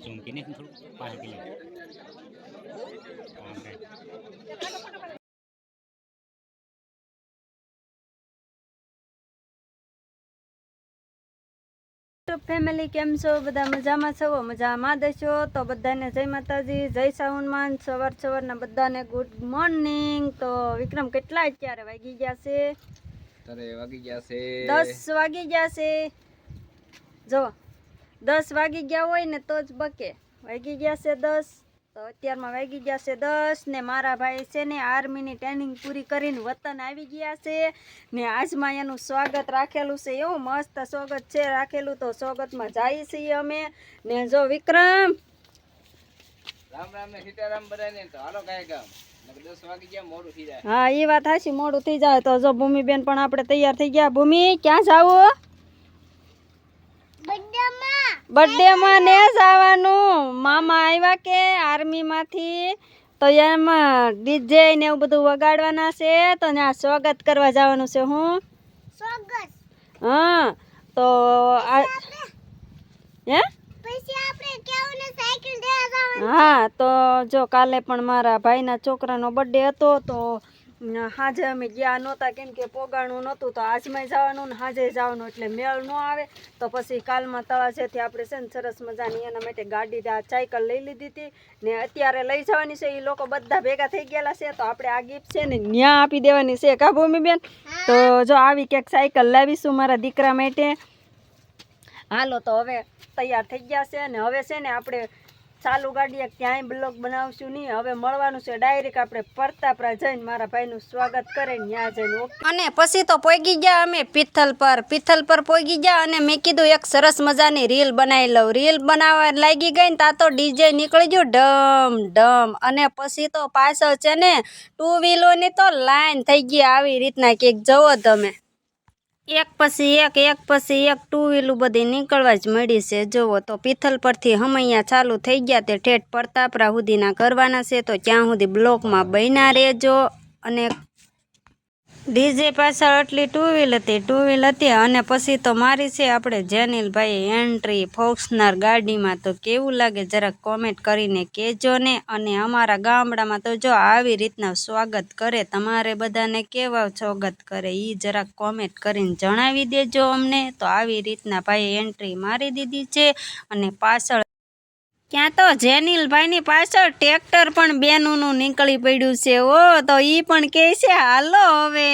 ચૂમકીને થોડું કિલો આમ ફેમિલી કેમ છો? બધા મજામાં છો? મજામાં દેશો તો બધાને જય માતાજી જય સાવનમાન સવાર સવારના બધાને ગુડ મોર્નિંગ તો વિક્રમ કેટલા અત્યારે વાગી ગયા છે? અત્યારે વાગી ગયા છે. દસ વાગી ગયા છે. જો દસ વાગી ગયા હોય ને તો જ બકે. વાગી ગયા છે દસ. તો અત્યારમાં વાગી ગયા છે દસ ને મારા ભાઈ છે ને આર્મીની ટ્રેનિંગ પૂરી કરીને વતન આવી ગયા છે ને આજમાં એનું સ્વાગત રાખેલું છે. એવું મસ્ત સ્વાગત છે. રાખેલું તો સ્વાગતમાં જઈએ છીએ અમે. ને જો વિક્રમ. રામ રામ ને સીતારામ બધાને. તો હાલો કાંઈ હા એ વાત હાશી મોડું થઈ જાય. તો જો ભૂમિબેન પણ આપણે તૈયાર થઈ ગયા. ભૂમિ ક્યાં જાવું બર્થડેમાં ને જ આવવાનું. મામા આવ્યા કે આર્મીમાંથી. તો એમાં ડીજે ને એવું બધું વગાડવાના છે. તો ત્યાં સ્વાગત કરવા જવાનું છે હું. હા તો આ હે? હા તો જો કાલે પણ મારા ભાઈના છોકરાનો બર્થડે હતો તો હાજે અમે ગયા નહોતા, કેમ કે પોગાણું નહોતું, તો આજમાં જવાનું ને હાજે જવાનું, એટલે મેળ ન આવે. તો પછી કાલમાં તળાજેથી આપણે છે ને સરસ મજાની એના માટે ગાડી સાયકલ લઈ લીધી હતી. ને અત્યારે લઈ જવાની છે એ લોકો બધા ભેગા થઈ ગયેલા છે, તો આપણે આ ગિફ્ટ છે ને ન્યા આપી દેવાની છે, કા ભૂમિબેન? તો જો આવી ક્યાંક સાયકલ લાવીશું મારા દીકરા માટે. હાલો, તો હવે તૈયાર થઈ ગયા છે ને હવે છે ને આપણે ચાલુ ગાડીએ ક્યાંય બ્લોક બનાવશું નહીં. હવે મળવાનું છે ડાયરેક્ટ આપણે પરતાપરા જઈને મારા ભાઈનું સ્વાગત કરે ત્યાં જઈને. અને પછી તો પોગી ગયા અમે પિથલ પર. પિથલ પર પોગી ગયા અને મેં કીધું એક સરસ મજાની રીલ બનાવી લઉં. રીલ બનાવવા લાગી ગઈ ને તા તો ડીજે નીકળી ગયું ડમ ડમ. અને પછી તો પાછળ છે ને ટુ વ્હીલોની તો લાઈન થઈ ગઈ આવી રીતના કંઈક જવો તમે. એક પછી એક એક પછી એક ટુ વ્હીલું બધી નીકળવા જ મળી છે. જુઓ તો પિથલ પરથી હમૈયા ચાલુ થઈ ગયા તે ઠેઠ પરતાપરા સુધીના કરવાના છે. તો ત્યાં સુધી બ્લોકમાં બન્યા રહેજો અને ડીજે પાછળ આટલી ટુ વ્હીલ હતી ટુ વ્હીલ હતી અને પછી તો મારી છે આપણે જેનિલભાઈ એન્ટ્રી ફોક્સનર ગાડીમાં. તો કેવું લાગે જરાક કોમેન્ટ કરીને કહેજો ને અને અમારા ગામડામાં તો જો આવી રીતના સ્વાગત કરે, તમારે બધાને કેવા સ્વાગત કરે એ જરાક કોમેન્ટ કરીને જણાવી દેજો અમને. તો આવી રીતના ભાઈએ એન્ટ્રી મારી દીધી છે અને પાછળ ક્યાં તો જેનિલભાઈની પાછળ ટ્રેક્ટર પણ બેનુંનું નીકળી પડ્યું છે. ઓ, તો ઈ પણ કહે છે, હાલો હવે.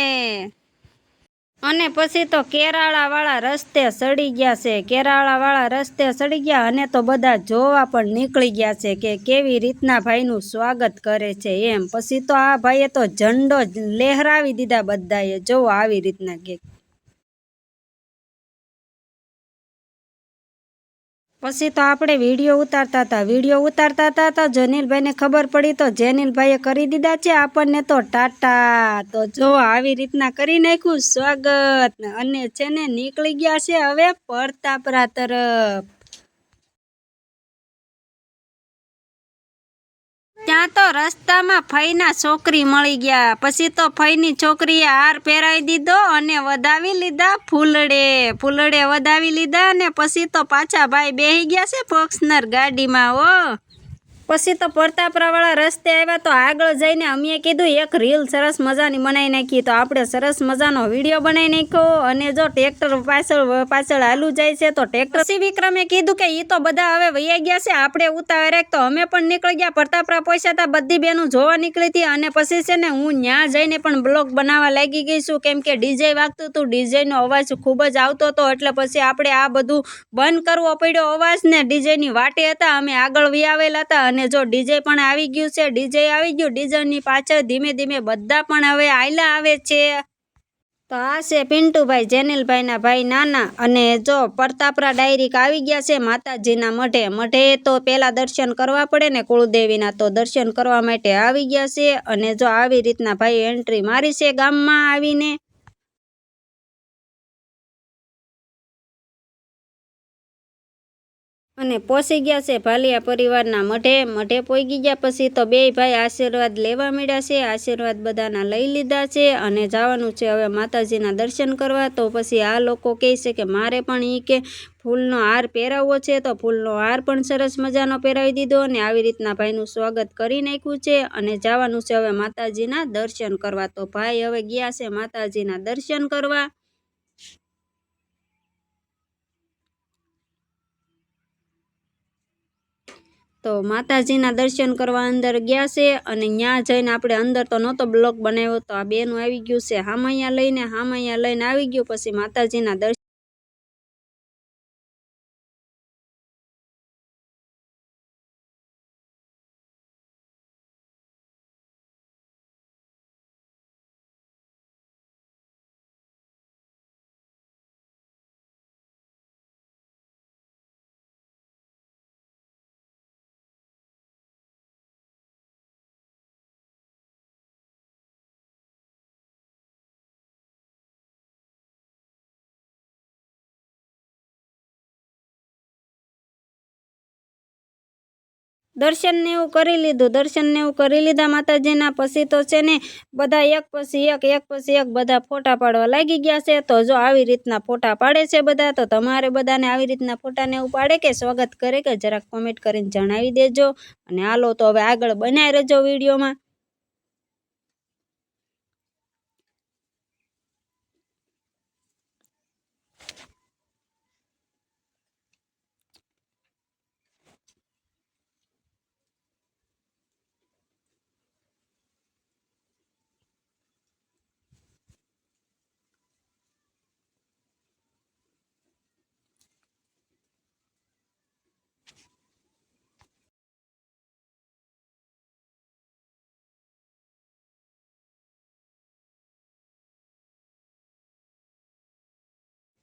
અને પછી તો કેરાળાવાળા રસ્તે સડી ગયા છે. કેરાળાવાળા રસ્તે સડી ગયા અને તો બધા જોવા પણ નીકળી ગયા છે કે કેવી રીતના ભાઈનું સ્વાગત કરે છે એમ. પછી તો આ ભાઈએ તો ઝંડો લહેરાવી દીધા બધાએ. જોવો આવી રીતના કે પછી તો આપણે વીડિયો ઉતારતા હતા. વીડિયો ઉતારતા હતા તો જનીલભાઈને ખબર પડી તો જેનિલભાઈએ કરી દીધા છે આપણને તો ટાટા. તો જો આવી રીતના કરી નાખ્યું. સ્વાગત. અને છે ને નીકળી ગયા છે હવે પરતાપરા તરફ. ત્યાં તો રસ્તામાં ફઈના છોકરી મળી ગયા. પછી તો ફઈની છોકરીએ હાર પહેરાવી દીધો અને વધાવી લીધા ફૂલડે. ફૂલડે વધાવી લીધા અને પછી તો પાછા ભાઈ બેહી ગયા છે ફોક્સનર ગાડીમાં ઓ પછી તો પરતાપરાવાળા રસ્તે આવ્યા તો આગળ જઈને અમે કીધું, એક રીલ સરસ મજાની બનાવી નાખી. તો આપણે સરસ મજાનો વીડિયો બનાવી નાખ્યો અને જો ટ્રેક્ટર પાછળ પાછળ હાલું જાય છે તો ટ્રેક્ટર શ્રી વિક્રમે કીધું કે એ તો બધા હવે વૈયા ગયા છે, આપણે ઉતાવળ તો અમે પણ નીકળી ગયા, પરતાપરા પૈસા હતા, બધી બેનું જોવા નીકળી હતી અને પછી છે ને હું ત્યાં જઈને પણ બ્લોગ બનાવવા લાગી ગઈ છું, કેમ કે ડીજે વાગતું હતું ડીજેનો અવાજ ખૂબ જ આવતો હતો, એટલે પછી આપણે આ બધું બંધ કરવો પડ્યો અવાજ ને ડીજેની વાટે હતા, અમે આગળ વી આવેલા હતા અને જો ડીજે પણ આવી ગયું છે, ડીજે આવી ગયું, ડીજેની પાછળ ધીમે ધીમે બધા પણ હવે આયલા આવે છે. તો આ છે પિન્ટુભાઈ, જેનિલભાઈના ભાઈ નાના અને જો પરતાપરા ડાયરીક આવી ગયા છે, માતાજીના મઢે. મઢે તો પહેલાં દર્શન કરવા પડે ને કુળદેવીના તો દર્શન કરવા માટે આવી ગયા છે અને જો આવી રીતના ભાઈ એન્ટ્રી મારી છે ગામમાં આવીને અને પહોંચી ગયા છે ભાલિયા પરિવારના મઢે. મઢે પોઈગી ગયા પછી તો બે ભાઈ આશીર્વાદ લેવા મળ્યા છે, આશીર્વાદ બધાના લઈ લીધા છે અને જવાનું છે હવે માતાજીના દર્શન કરવા. તો પછી આ લોકો કહે છે કે મારે પણ એ કે ફૂલનો હાર પહેરાવવો છે, તો ફૂલનો હાર પણ સરસ મજાનો પહેરાવી દીધો અને આવી રીતના ભાઈનું સ્વાગત કરી નાખ્યું છે અને જવાનું છે હવે માતાજીના દર્શન કરવા. તો ભાઈ હવે ગયા છે માતાજીના દર્શન કરવા. તો માતાજીના દર્શન કરવા અંદર ગયા છે અને ત્યાં જઈને આપણે અંદર તો નહોતો બ્લોક બનાવ્યો તો આ બેનું આવી ગયું છે. હામૈયા લઈને હામૈયા લઈને આવી ગયું, પછી માતાજીના દર્શન દર્શન ને એવું કરી લીધું. દર્શન ને એવું કરી લીધા. માતાજીના પછી તો છે ને બધા એક પછી એક એક પછી એક બધા ફોટા પાડવા લાગી ગયા છે. તો જો આવી રીતના ફોટા પાડે છે બધા, તો તમારે બધાને આવી રીતના ફોટાને એવું પાડે કે સ્વાગત કરે કે જરાક કોમેન્ટ કરીને જણાવી દેજો. અને હાલો તો હવે આગળ બનાવી રહેજો વિડીયોમાં.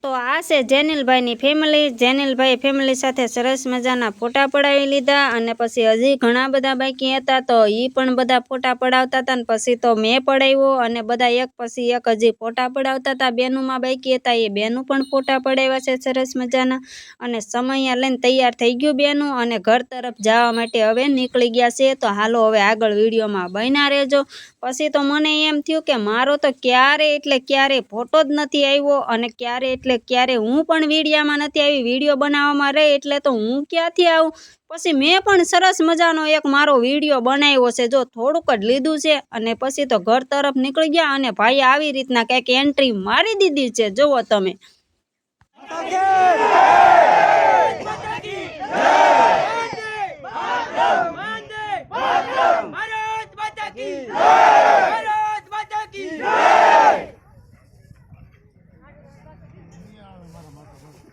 તો આ છે જેનિલભાઈની ફેમિલી જેનિલભાઈ ફેમિલી સાથે સરસ મજાના ફોટા પડાવી લીધા અને પછી હજી ઘણા બધા બાકી હતા તો એ પણ બધા ફોટા પડાવતા હતા ને પછી તો મેં પડાવ્યો અને બધા એક પછી એક હજી ફોટા પડાવતા હતા બેનુંમાં બાકી હતા. એ બેનું પણ ફોટા પડાવ્યા છે સરસ મજાના અને સમય લઈને તૈયાર થઈ ગયું બેનું અને ઘર તરફ જવા માટે હવે નીકળી ગયા છે. તો હાલો હવે આગળ વિડીયોમાં બન્યા રહેજો. પછી તો મને એમ થયું કે મારો તો ક્યારે એટલે ક્યારે ફોટો જ નથી આવ્યો અને ક્યારે એટલે ક્યારે હું પણ વિડીયામાં નથી આવી, વીડિયો બનાવવામાં રહી એટલે તો હું ક્યાંથી આવું? પછી મેં પણ સરસ મજાનો એક મારો વીડિયો બનાવ્યો છે, જો થોડુંક જ લીધું છે. અને પછી તો ઘર તરફ નીકળી ગયા અને ભાઈ આવી રીતના કંઈક એન્ટ્રી મારી દીધી છે, જુઓ તમે ભારત માતા કી ભારત માતા કી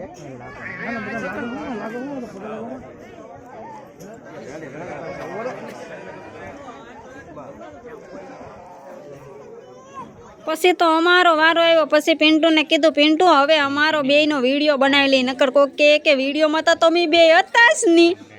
પછી તો અમારો વારો આવ્યો, પછી પિન્ટુને કીધું, પિન્ટુ, હવે અમારો બેયનો વીડિયો બનાવી લઈ નકર કોક કે વિડીયોમાં તો તમે બે હતા જ નહીં.